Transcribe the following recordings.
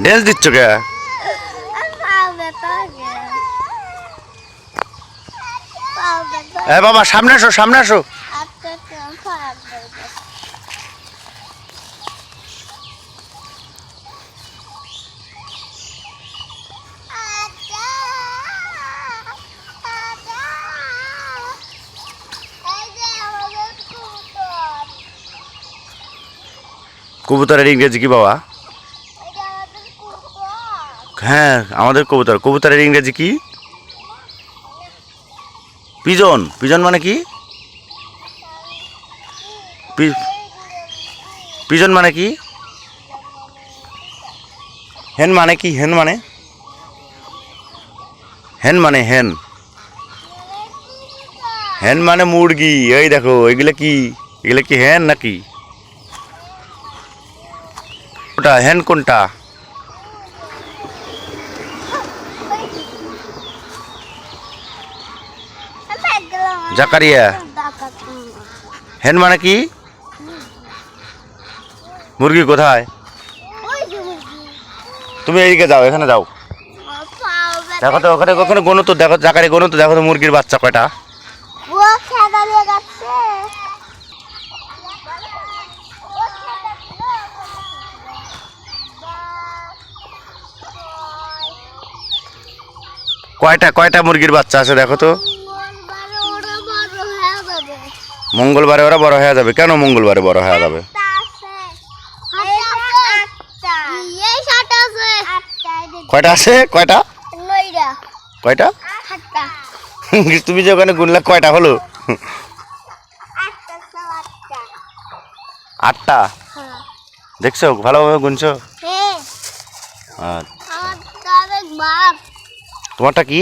Dance দিচ্ছ কে? এ বাবা সামনে আসো সামনে আসো। কবুতরের ইংরেজি কি বাবা? হ্যাঁ আমাদের কবুতর। কবুতরের ইংরেজি কি? পিজন। পিজন মানে কি? পিজন মানে কি? হেন মানে কি? হেন মানে? হেন মানে হেন। হেন মানে মুরগি। এই দেখো, এগুলো কি? এগুলো কি হেন নাকি? ওটা হেন কোনটা? জাকারিয়া। হেন মানে কি? মুরগি কোথায়? তুমি এইদিকে যাও, এখানে যাও। দেখো তো, ওখানে ওখানে গণু তো দেখো জাকারি গণু তো দেখো তো মুরগির বাচ্চা কয়টা। কয়টা কয়টা মুরগির বাচ্চা আছে দেখো তো? মঙ্গলবারে ওরা বড় হয়ে যাবে। কেন মঙ্গলবারে বড় হয়ে যাবে? কয়টা আছে? কয়টা? কয়টা? তুমি যে ওখানে গুনলে কয়টা হলো? আটটা? দেখছ? ভালোভাবে গুনছো? আচ্ছা। তোমারটা কি?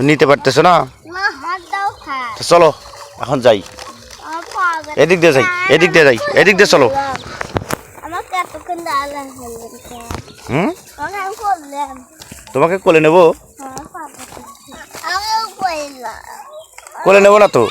নিতে পারতেছো না? চলো এখন যাই। এদিক দিয়ে যাই এদিক দিয়ে যাই এদিক দিয়ে চলো। হুম? তোমাকে কোলে নেব? আমিও কোলে নেব না তো?